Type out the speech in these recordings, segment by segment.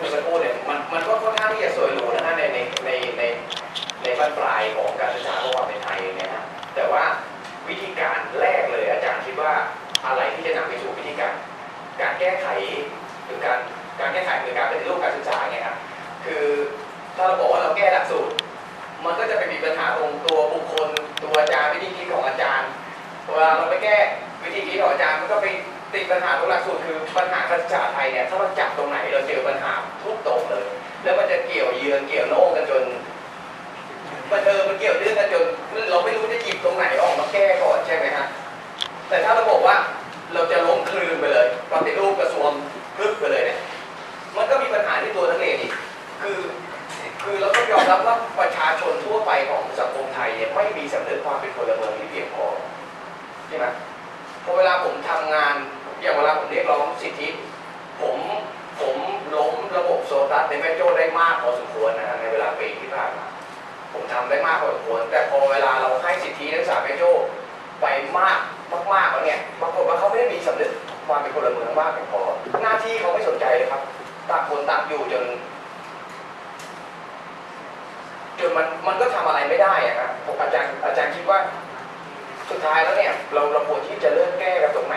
เมื่อ ญหาตรงหลักสูตรคือปัญหาการศึกษาไทยเนี่ยถ้ามันจับตรงไหนเราเจอปัญหาทุกตรงเลย แล้วมันจะเกี่ยวเยือนเกี่ยวโน่กันจนมันเออมันเกี่ยวเรื่องกันจนเราไม่รู้จะหยิบตรงไหนออกมาแก้ก่อนใช่ไหมฮะแต่ถ้าเราบอกว่าเราจะล้มคลืนไปเลยปฏิรูปกระทรวงพึบไปเลยเนี่ยมันก็มีปัญหาที่ตัวนักเรียนอีกคือคือเราต้องยอมรับว่าประชาชนทั่วไปของสังคมไทยเนี่ยไม่มีสำนึกความเป็นพลเมืองที่เพียงพอใช่ไหมพอเวลาผมทำงาน อย่างเวลาผมเรียกร้องสิทธิ ผมผมล้มระบบโซตัสในแม่โจ้ได้มากพอสมควรนะฮะในเวลาปีที่ผ่านมาผมทำได้มากพอสมควร แต่พอเวลาเราให้สิทธินักศึกษาแม่โจ้ไปมากมากๆแล้วเนี่ยปรากฏว่าเขาไม่ได้มีสำนึกความเป็นพลเมืองมากเพียงพอหน้าที่เขาไม่สนใจเลยครับต่างคนต่างอยู่จนจนมันมันก็ทำอะไรไม่ได้อะครับผมอาจารย์อาจารย์คิดว่า สุดท้ายแล้วเนี่ย เราเราควรที่จะเริ่มแก้กันตรงไหน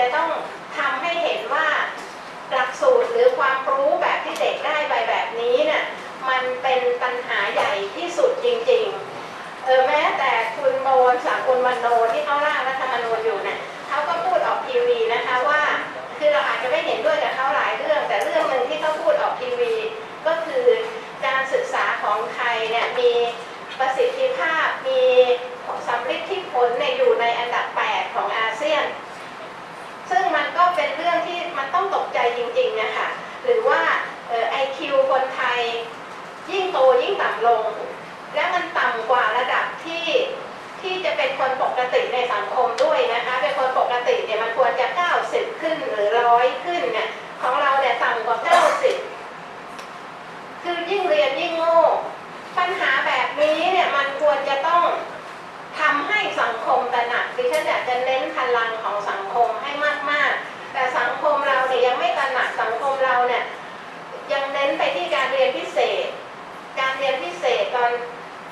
จะต้องทำให้เห็นว่าหลักสูตรหรือความรู้แบบที่เด็กได้ไปแบบนี้เนี่ยมันเป็นปัญหาใหญ่ที่สุดจริงๆเออแม้แต่คุณบวรศักดิ์อุลมโนที่เขาร่างรัฐธรรมนูญอยู่เนี่ยเขาก็พูดออกทีวีนะคะว่า คือเราอาจจะไม่เห็นด้วยกับเขาหลายเรื่อง แต่เรื่องหนึ่งที่เขาพูดออกทีวี ก็คือการศึกษาของไทยเนี่ยมีประสิทธิภาพมีสำลิดที่ผลเนี่ยอยู่ในอันดับ 8 ของอาเซียน ซึ่งมันก็เป็นเรื่องตกใจจริงๆนะคะหรือว่าไอคิวคนไทยยิ่งโตยิ่งต่ำลง และมันต่ำกว่าระดับที่ที่จะเป็นคนปกติในสังคมด้วยนะคะ เป็นคนปกติเนี่ยมันควรจะ 90 ขึ้นหรือร้อยขึ้นเนี่ยของเราเนี่ยต่ำกว่า 90 คือยิ่งเรียนยิ่งโง่ ปัญหาแบบนี้เนี่ยมันควรจะต้อง ทำให้สังคมตระหนักดิฉันอยากจะเน้นพลังของสังคมให้มาก ๆ แต่สังคมเราเนี่ยยังไม่ตระหนักสังคมเราเนี่ยยังเน้นไปที่การ เรียนพิเศษ การเรียนพิเศษตอน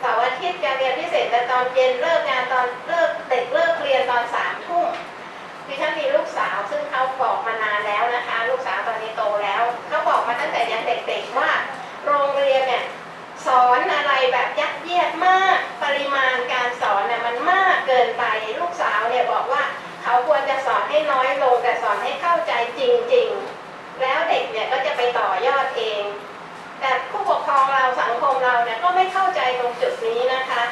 เสาร์อาทิตย์การเรียนพิเศษแต่ตอนเย็นเลิกงานตอนเลิกเด็กเลิกเรียนตอนสามทุ่มดิฉันมีลูกสาวซึ่งเขาบอกมานานแล้วนะคะ ลูกสาวตอนนี้โตแล้วเขาบอกมาตั้งแต่ยังเด็กๆว่า โรงเรียนเนี่ยสอนอะไรแบบยัดเยียดมากปริมาณการสอนเนี่ยมันมากเกินไปลูกสาวเนี่ยบอกว่าเขาควรจะสอนให้น้อยลงแต่สอนให้เข้าใจจริง ๆ แล้วเด็กเนี่ยก็จะไปต่อยอดเอง แต่ผู้ปกครองเราสังคมเราเนี่ยก็ไม่เข้าใจตรงจุดนี้นะคะ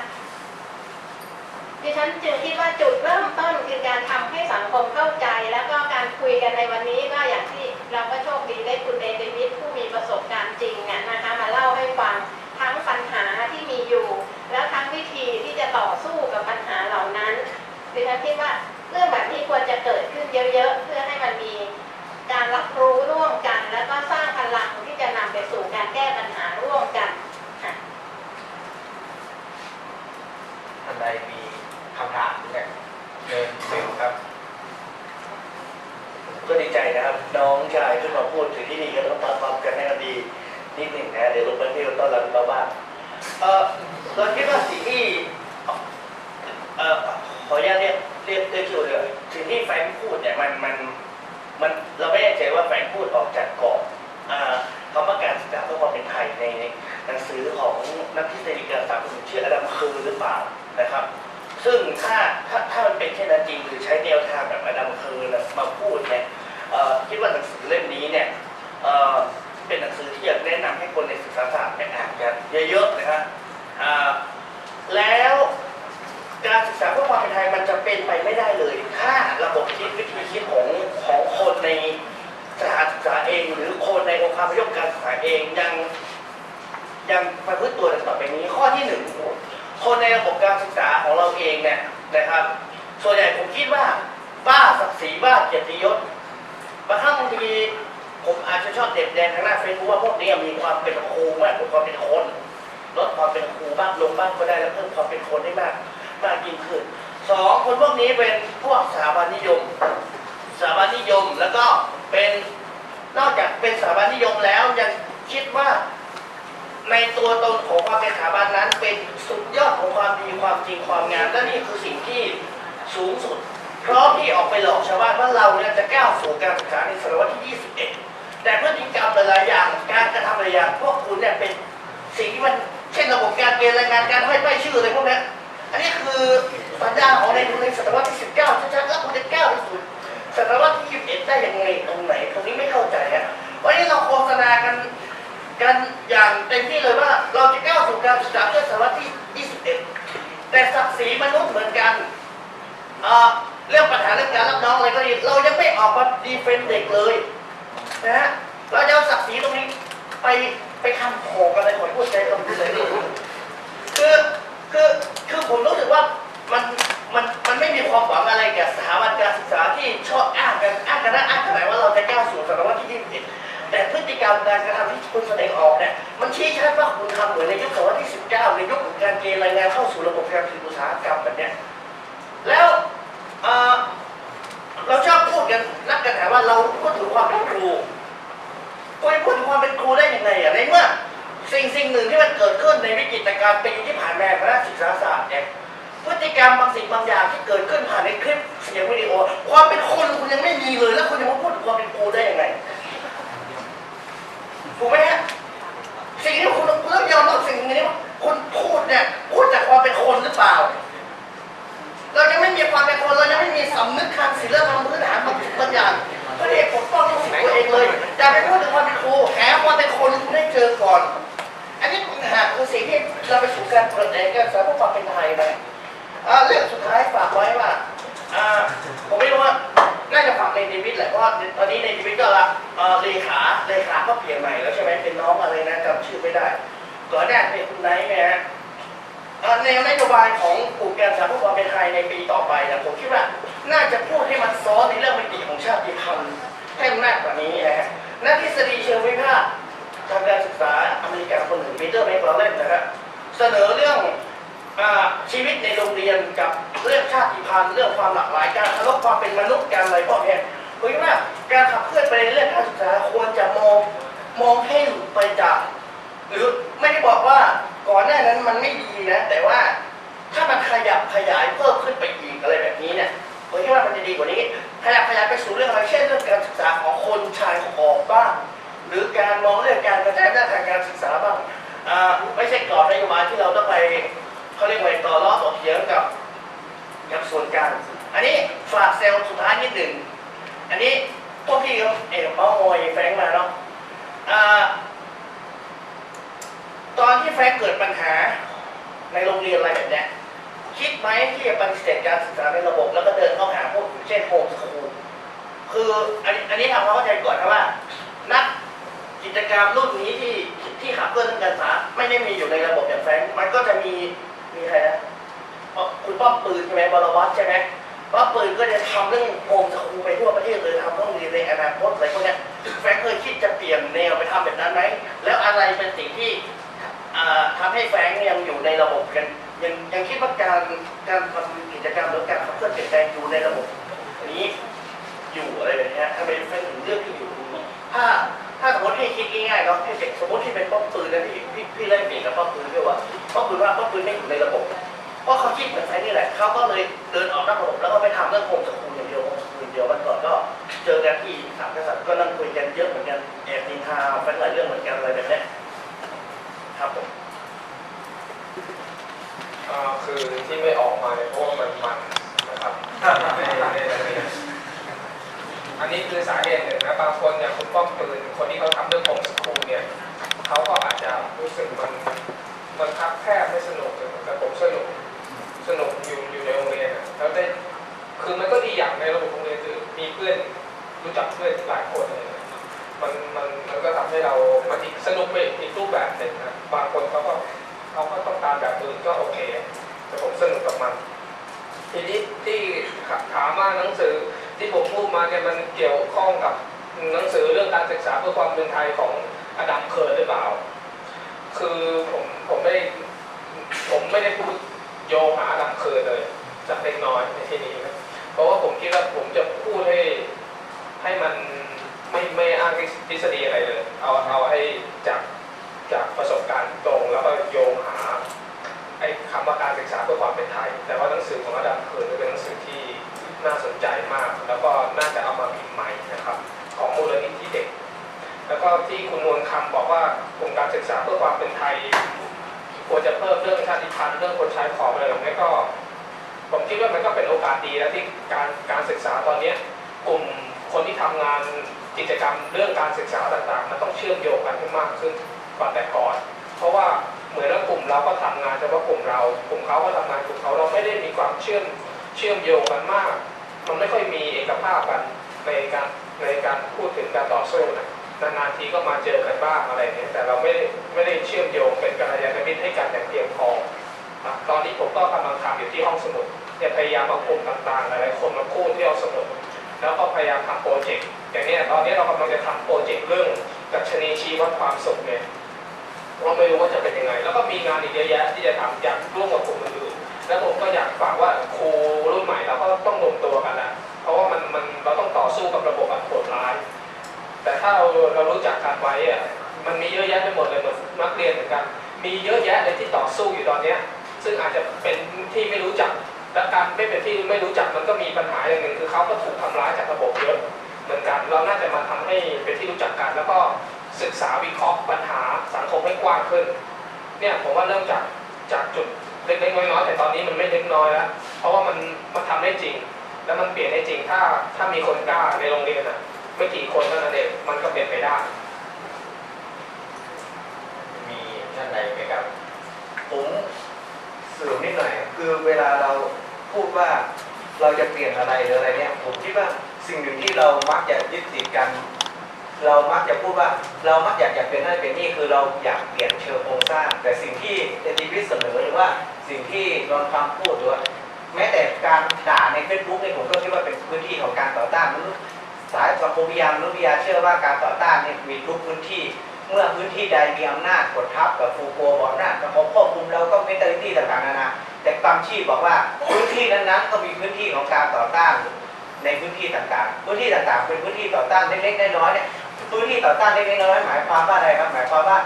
ดิฉันจึงคิดว่าจุดเริ่มต้นคือการทำให้สังคมเข้าใจ แล้วก็การคุยกันในวันนี้ก็อย่างที่เราก็โชคดีได้คุณเดวิดผู้มีประสบการณ์จริงเนี่ยนะคะมาเล่าให้ฟังทั้งปัญหาที่มีอยู่ แล้วทั้งวิธีที่จะต่อสู้กับปัญหาเหล่านั้นดิฉันคิดว่าเรื่องแบบนี้ควรจะเกิดขึ้นเยอะๆ เพื่อให้มันมีการรับรู้ร่วมกัน แล้วก็สร้างพลังท จะนำไปสู่การแก้ปัญหาร่วมกันค่ะท่านใดมีคำถามเนี่ยเชิญเบลครับ ก็ดีใจนะครับ น้องชายขึ้นมาพูดถึงที่นี่ก็ต้องตามความกันให้มันดีนิดหนึ่งนะ เดี๋ยวลงไปที่ต้อนรับเราบ้างเออเราคิดว่าสิ่งที่เออขออนุญาตเรียกเรียกเรียกชื่อเลยสิ่งที่แฟรงค์พูดเนี่ยมันมันมันเราไม่แน่ใจว่าแฟรงค์พูดออกจากกรอบอ่า คำว่าการศึกษาเพื่อความเป็นไทยในหนังสือของนักทฤษฎีการศึกษาคนหนึ่งชื่ออดัมคือหรือเปล่านะครับ ซึ่งถ้าถ้าถ้ามันเป็นเช่นนั้นจริงหรือใช้แนวทางแบบอดัมเคือมาพูดเนี่ยคิดว่าหนังสือเล่มนี้เนี่ยเเป็นหนังสือที่อยากแนะนำให้คนในศึกษาศาสตร์เนี่ยอ่านกันเยอะๆนะครับแล้วการศึกษาเพื่อความเป็นไทยมันจะเป็นไปไม่ได้เลย ถ้าระบบคิดวิธีคิดของของคนใน สถานศึกษาเอง หรือคนในองค์การพยพการศึกษาเองยังยังประพฤติตัวดังต่อไปนี้ ข้อที่หนึ่งคนในระบบการศึกษาของเราเองเนี่ยนะครับ ส่วนใหญ่ผมคิดว่าบ้าศักดิ์ศรีบ้าเกียรติยศบางครั้งบางทีผมอาจจะชอบเด็ดแดงทางหน้าเฟซบุ๊กว่าพวกนี้มีความเป็นครูมากกว่าความเป็นคนลดความเป็นครูบ้างลงบ้างก็ได้แล้วเพิ่มความเป็นคนได้มากมากยิ่งขึ้นสองคนพวกนี้เป็นพวกสถาบันนิยมสถาบันนิยมแล้วก็ เป็นนอกจากเป็นสถาบันนิยมแล้วยังคิดว่าในตัวตนของความเป็นสถาบันนั้น เป็นสุดยอดของความดีความจริงความงามและนี่คือสิ่งที่สูงสุด เพราะที่ออกไปหลอกชาวบ้านว่าเราเนี่ยจะก้าวสู่การศึกษาในศตวรรษที่ 21 แต่พฤติกรรมหลายอย่างการกระทำหลายอย่างพวกคุณเนี่ยเป็นสิ่งที่มันเช่นระบบการเกณฑ์แรายงานการห้อยป้ายชื่ออะไร มที่เลยว่าเราจะก้าวสู่การศึกษาเพื่อศตวรรษที่ 21 แต่ศักดิ์ศรีมนุษย์เหมือนกัน เรื่องปัญหาเรื่องการรับน้องอะไรก็ดีเรายังไม่ออกมาดีเฟนเด็กเลยนะฮะเราจะเอาศักดิ์ศรีตรงนี้ไปไปทำโขกอะไรขอพูดใจคำพูดเลยคือคือคือผมรู้สึกว่ามันมันมันไม่มีความหวังอะไรกับสถาบันการศึกษาที่ชอบอ้างกันอ้างกันนะอ้างกันไหนว่าเราจะก้าวสู่ศตวรรษที่ 21 แต่พฤติกรรมการกระทำที่คุณแสดงออกเนี่ยมันชี้ชัดว่าคุณทำเหมือนในยุคศตวรรษที่19ในยุคของการเกณฑ์รายงานเข้าสู่ระบบการผลิตอุตสาหกรรมแบบเนี้ยแล้วเเราชอบพูดกันนักกันถาว่าเราพูดถึงความเป็นครูคุณพูดถึงความเป็นครูได้ยังไงอะในเมื่อสิ่งสิ่งหนึ่งที่มันเกิดขึ้นในวิกฤตการณ์ปีที่ผ่านมาคณะศึกษาศาสตร์เนี่ยพฤติกรรมบางสิ่งบางอย่างที่เกิดขึ้นผ่านในคลิปเสียงวิดีโอ ความเป็นคนคุณยังไม่มีเลย แล้วคุณจะมาพูดถึงความเป็นครูได้ยังไง ถูกไหมฮะสิ่งที่คุณคุณต้อง ยอมรับสิ่งนี้ว่าคุณพูดเนี่ยพูดจากความเป็นคนหรือเปล่า เรายังไม่มีความเป็นคนเรายังไม่มีสำนึกทางศีลธรรมพื้นฐานบางสิ่งบางอย่างเพื่อที่จะปกป้องสิทธิตัวเองเลยจะไปพูดถึงความเป็นครูแหมความเป็นคนได้เจอก่อน อันนี้ปัญหาคือสิ่งที่เราไปสู่การเปิดแอกการสารพวกความเป็นไทยไปเรื่องสุดท้ายฝากไว้ว่าผมไม่รู้ว่าน่าจะฝากในเดวิดแหละเพราะว่าตอนนี้ในเดวิดก็รับเอ่อเลขาเลขาก็เปลี่ยนใหม่แล้วใช่ไหมเป็นน้องอะไรนะจำชื่อไม่ได้ ก่อนหน้าเป็นคุณไนท์ไงฮะเอ่แนวนโยบายของกลุ่มการสารพวกความเป็นไทยในปีต่อไปนะผมคิดว่าน่าจะพูดให้มันซ้อนในเรื่องมิติของชาติพันธุ์ให้มากกว่านี้นะฮะนักทฤษฎีเชิงวิพากษ์ทางการศึกษาอเมริกันคนหนึ่งปีเตอร์เมคลาเรนนะครับเสนอเรื่องอชีวิตในโรงเรียนกับเรื่องชาติพันธุ์เรื่องความหลากหลายการเคารพความเป็นมนุษย์การอะไรพวกเนี้ผมคิดว่าการขับเคลื่อนไปในเรื่องการศึกษาควรจะมองมองให้หลุดไปจาก หรือไม่ได้บอกว่าก่อนหน้านั้นมันไม่ดีนะ แต่ว่าถ้ามันขยับขยายเพิ่มขึ้นไปอีกอะไรแบบนี้เนี่ยผมคิดว่ามันจะดีกว่านี้ขยับขยายไปสู่เรื่องอะไรเช่นเรื่องการศึกษาของคนชายของออกบ้างหรือการมองเรื่องการกระจายด้าทางการศึกษาบ้างไม่ใช่กรอบนโยบายที่เราต้องไปเขาเรียกว่าต่อรอต่อเถียงกับกับส่วนกลางอันนี้ฝากเซลล์สุดท้ายนิดหนึ่งอันนี้พวกพี่เขาเอกเมาส์มอยแฟงมาเนาะอ่า ตอนที่แฟรงเกิดปัญหาในโรงเรียนอะไรแบบนี้คิดไหมที่จะปฏิเสธการศึกษาในระบบ แล้วก็เดินเข้าหาพวกเช่นโฮมสคูลคืออันนี้อันนี้ทำความเข้าใจก่อนนะว่า นักกิจกรรมรุ่นนี้ที่ที่ขับเคลื่อนเรื่องการศึกษาไม่ได้มีอยู่ในระบบอย่างแฟรงมันก็จะมีมีใครนะคุณป้อมปืนใช่ไหมบรวัตใช่ไหมป้อมปืนก็จะทำเรื่องโฮมสคูลไปทั่วประเทศเลยทำต้องเรียนในอนาคตอะไรพวกนี้แฟรงเคยคิดจะเปลี่ยนแนวไปทำแบบนั้นไหมแล้วอะไรเป็นสิ่งที่ ทำให้แฟงยังอยู่ในระบบกันยังยังคิดว่าการการทำกิจกรรมหรือการขับเคลื่อนเปลี่ยนแปลงอยู่ในระบบนี้อยู่อะไรแบบนี้ทำไมแฟงถึงเลือกที่อยู่ตรงนี้ถ้าถ้าสมมติให้คิดง่ายๆเนาะให้เป็นสมมติที่เป็นป้อมปืนนะพี่พี่พี่เล่นเปลี่ยนกับป้อมปืนด้วยว่าป้อมปืนว่าป้อมปืนไม่อยู่ในระบบเพราะเขาคิดเหมือนแฟรงนี่แหละเขาก็เลยเดินออกนอกระบบแล้วก็ไปทำเรื่องโฮมสคูลอย่างเดียวโฮมสคูลเดียววันก่อนก็เจอกันที่สามกษัตริย์ก็นั่งคุยกันเยอะเหมือนกันแอบนินทาแฟรงหลายเรื่องเหมือนกันอะไรแบบนี้ ครับผมอ่าคือที่ไม่ออกมาเนี่ยเพราะว่ามันมันนะครับไม่ไม่ไม่อันนี้คือสาเหตุหนึ่งนะบางคนอย่างคุณป้อมปืนคนที่เขาทำเรื่องของสคูลเนี่ยเขาก็อาจจะรู้สึกมันมันคับแคบไม่สนุกแต่ผมสนุกสนุกอยู่อยู่ในโรงเรียนแล้วได้คือมันก็ดีอย่างในระบบโรงเรียนคือมีเพื่อนรู้จักเพื่อนหลายคน มันมันมันก็ทำให้เรามันอีกสนุกไปอีกรูปแบบหนึ่งนะบางคนเขาก็เขาก็ต้องการแบบอื่นก็โอเคแต่ผมสนุกกับมัน ทีนี้ที่ถามว่าหนังสือที่ผมพูดมาเนี่ยมันเกี่ยวข้องกับหนังสือเรื่องการศึกษาเพื่อความเป็นไทยของอดัมเคิร์หรือเปล่า คือผมผมไม่ได้ผมไม่ได้พูดโยงหาอดัมเคิร์เลยสักเล็กน้อยในที่นี้นะเพราะว่าผมคิดว่าผมจะพูดให้ให้มัน ไม่ไม่อ้างทฤษฎีอะไรเลย เอาเอาให้จากจากประสบการณ์ตรงแล้วก็โยงหาไอ้คำว่าการศึกษาเพื่อความเป็นไทย แต่ว่าหนังสือของอดัมเคิร์นเป็นหนังสือที่น่าสนใจมาก แล้วก็น่าจะเอามาพิมพ์ใหม่นะครับ ของมูลนิธิเด็ก แล้วก็ที่คุณนวลคำบอกว่ากลุ่มการศึกษาเพื่อความเป็นไทยควรจะเพิ่มเรื่องชาติพันธุ์เรื่องคนใช้ของอะไรแบบนี้ก็ ผมคิดว่ามันก็เป็นโอกาสดีแล้วที่การการศึกษาตอนเนี้กลุ่ม คนที่ทำงานกิจกรรมเรื่องการศึกษาต่างๆ มันต้องเชื่อมโยงกันให้มากขึ้นกว่าแต่ก่อน เพราะว่าเหมือนว่ากลุ่มเราก็ทำงานเฉพาะกลุ่มเรากลุ่มเขาก็ทำงานกลุ่มเขาเราไม่ได้มีความเชื่อมเชื่อมโยงกันมาก มันไม่ค่อยมีเอกภาพกันในการในการพูดถึงการต่อสู้นะนานๆทีก็มาเจอกันบ้างอะไรเนี่ยแต่เราไม่ได้ไม่ได้เชื่อมโยงเป็นกัลยาณมิตรให้กันอย่างเพียงพอตอนนี้ผมก็กำลังทำอยู่ที่ห้องสมุดเนี่ยพยายามเอากลุ่มต่างๆหลายๆคนมาพูดที่ห้องสมุด แล้วก็พยายามทำโปรเจกต์อย่างเนี้ยตอนนี้เรากำลังจะทำโปรเจกต์เรื่องดัชนีชี้วัดความสุขเนี่ยเราไม่รู้ว่าจะเป็นยังไง แล้วก็มีงานอีกเยอะแยะที่จะทำอยากร่วมกับกลุ่มอื่นแล้วผมก็อยากฝากว่าครูรุ่นใหม่เราก็ต้องรวมตัวกันนะเพราะว่ามันมันเราต้องต่อสู้กับระบบอันโหดร้าย แต่ถ้าเราเรารู้จักกันไว้อะมันมีเยอะแยะไปหมดเลยเหมือนนักเรียนเหมือนกัน มีเยอะแยะเลยที่ต่อสู้อยู่ตอนเนี้ยซึ่งอาจจะเป็นที่ไม่รู้จัก และการไม่เป็นที่ไม่รู้จักมันก็มีปัญหาอย่างหนึ่งคือเขาก็ถูกทำร้ายจากระบบเยอะเหมือนกัน เราน่าจะมาทำให้เป็นที่รู้จักกัน แล้วก็ศึกษาวิเคราะห์ปัญหาสังคมให้กว้างขึ้น เนี่ยผมว่าเริ่มจากจากจุดเล็กๆน้อยๆแต่ตอนนี้มันไม่เล็กน้อยแล้ว เพราะว่ามันมันทำได้จริง แล้วมันเปลี่ยนได้จริงถ้าถ้ามีคนกล้าในโรงเรียนอะไม่กี่คนเท่านั้นเองมันก็เปลี่ยนไปได้ มีท่านใดไหมครับผมเสริมนิดหน่อยคือเวลาเรา พูดว่าเราจะเปลี่ยนอะไรหรืออะไรเนี่ยผมคิดว่าสิ่งหนึ่งที่เรามักจะยึดติดกัน เรามักจะพูดว่าเรามักอยากจะเป็นนั่นเป็นนี่คือเราอยากเปลี่ยนเชิงโครงสร้าง แต่สิ่งที่เอทีวิสเสนอหรือว่าสิ่งที่นนท์คำพูดหรือว่าแม้แต่การด่าในเฟซบุ๊กเนี่ยผมก็คิดว่าเป็นพื้นที่ของการต่อต้านมนุษย์สายสังคมวิทยามนุษยวิทยาเชื่อว่าการต่อต้านเนี่ยมีทุกพื้นที่เมื่อพื้นที่ใดมีอำนาจกดทับกับฟูโกบอกอำนาจกับเขาควบคุมเราก็เมนเทลิตี้ต่างๆนานา แต่ความชีพบอกว่าพื้นที่นั้นๆก็มีพื้นที่ของการต่อต้านในพื้นที่ต่างๆ พื้นที่ต่างๆ เป็นพื้นที่ต่อต้านเล็กๆน้อยๆเนี่ยพื้นที่ต่อต้านเล็กๆน้อยๆหมายความว่าอะไรครับหมายความว่า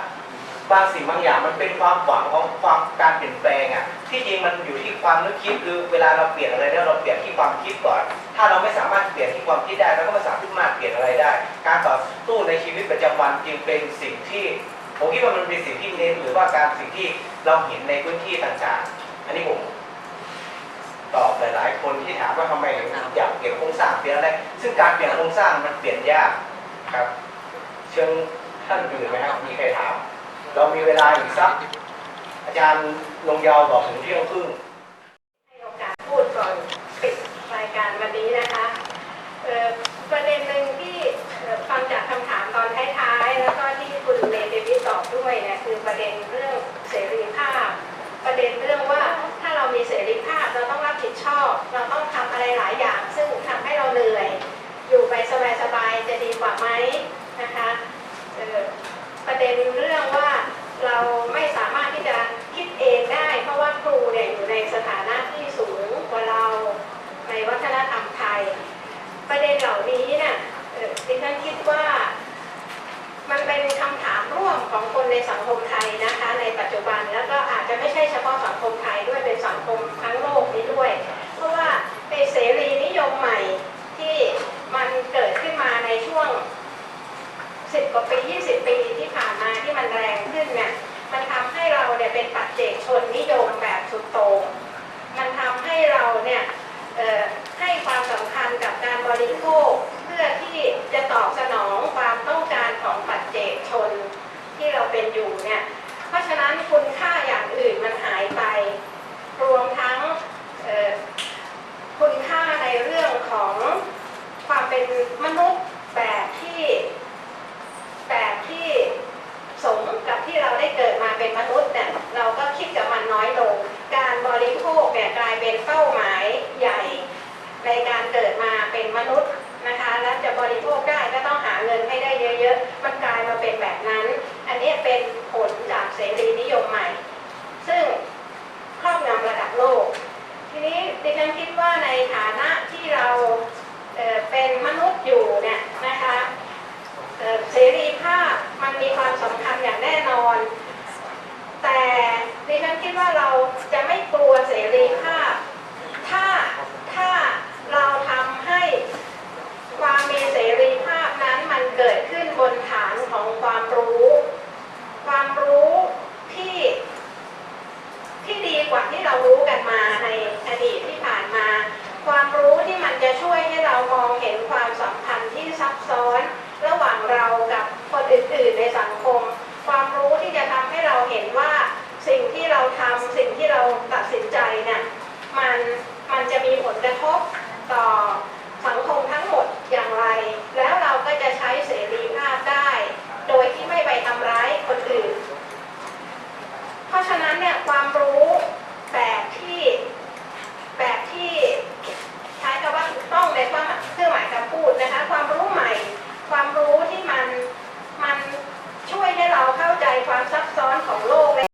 บางสิ่งบางอย่างมันเป็นความหวังของความการเปลี่ยนแปลงอะที่จริงมันอยู่ที่ความนึกคิดคือเวลาเราเปลี่ยนอะไรเนี่ยเราเปลี่ยนที่ความคิดก่อน ถ้าเราไม่สามารถเปลี่ยนที่ความคิดได้เราก็ไม่สามารถเปลี่ยนอะไรได้ การต่อสู้ในชีวิตประจำวันจึงเป็นสิ่งที่ผมคิดว่ามันเป็นสิ่งที่เน้นหรือว่าการสิ่งที่เราเห็นในพื้นที่ต่างๆ อันนี้ผมตอบหลายๆคนที่ถามว่าทำไมถึงอยากเปลี่ยนโครงสร้างเปลี่ยนอะไร ซึ่งการเปลี่ยนโครงสร้างมันเปลี่ยนยากครับ เชิงท่านอื่นไหมครับมีใครถาม เรามีเวลาอีกสัก อาจารย์ลงยาวบอกถึงเที่ยงครึ่งให้โอกาสพูดก่อนปิดรายการวันนี้นะคะประเด็นหนึ่งที่ฟังจากคำถามตอนท้ายๆ แล้วก็ที่คุณเลเดวิสตอบด้วยนะคือประเด็นเรื่องเสรี ว่ไหมนะคะประเด็นเรื่องว่าเราไม่สามารถที่จะคิดเองได้ เพราะว่าครูเนี่ยอยู่ในสถานะที่สูงกว่าเราในวัฒนธรรมไทย ประเด็นเหล่านี้เนะ่ยดิฉันคิดว่า มันเป็นคำถามร่วมของคนในสังคมไทยนะคะ ในปัจจุบัน กว่าปี 20 ปีที่ผ่านมาที่มันแรงขึ้นเนี่ยมันทำให้เราเนี่ยเป็นปัจเจกชนนิยมแบบสุดโต่งมันทำให้เราเนี่ยให้ความสำคัญกับการบริโภคเพื่อที่จะตอบสนองความต้องการของปัจเจกชนที่เราเป็นอยู่เนี่ยเพราะฉะนั้นคุณค่าอย่างอื่นมันหายไป รวมทั้งคุณค่าในเรื่องของความเป็นมนุษย์แบบที่ แบบที่สมกับที่เราได้เกิดมาเป็นมนุษย์เนี่ยเราก็คิดกับมันน้อยลง การบริโภคเนี่ยกลายเป็นเป้าหมายใหญ่ ในการเกิดมาเป็นมนุษย์นะคะ และจะบริโภคได้ก็ต้องหาเงินให้ได้เยอะๆ มันกลายมาเป็นแบบนั้น อันนี้เป็นผลจากเสรีนิยมใหม่ ซึ่งครอบงำระดับโลก ทีนี้ดิฉันคิดว่าในฐานะที่เราเเป็นมนุษย์อยู่เนี่ยนะคะเสรีภาพมันมีความสำคัญอย่างแน่นอน คิดว่าเราจะไม่กลัวเสรีภาพ ถ้าถ้าเราทำให้ความมีเสรีภาพนั้นมันเกิดขึ้นบนฐานของความรู้ ความรู้ที่ที่ดีกว่าที่เรารู้กันมาในอดีตที่ผ่านมา ความรู้ที่มันจะช่วยให้เรามองเห็นความสัมพันธ์ที่ซับซ้อน ระหว่างเรากับคนอื่นๆในสังคม ความรู้ที่จะทำให้เราเห็นว่า สิ่งที่เราทำสิ่งที่เราตัดสินใจเนี่ยมันมันจะมีผลกระทบต่อสังคมทั้งหมดอย่างไร แล้วเราก็จะใช้เสรีภาพได้ โดยที่ไม่ไปทำร้ายคนอื่น เพราะฉะนั้นเนี่ยความรู้แบบที่แบบที่ใช้คำว่าถูกต้องในความเครื่องหมายคำพูดนะคะ ความรู้ใหม่ ความรู้ที่มันมันช่วยให้เราเข้าใจความซับซ้อนของโลก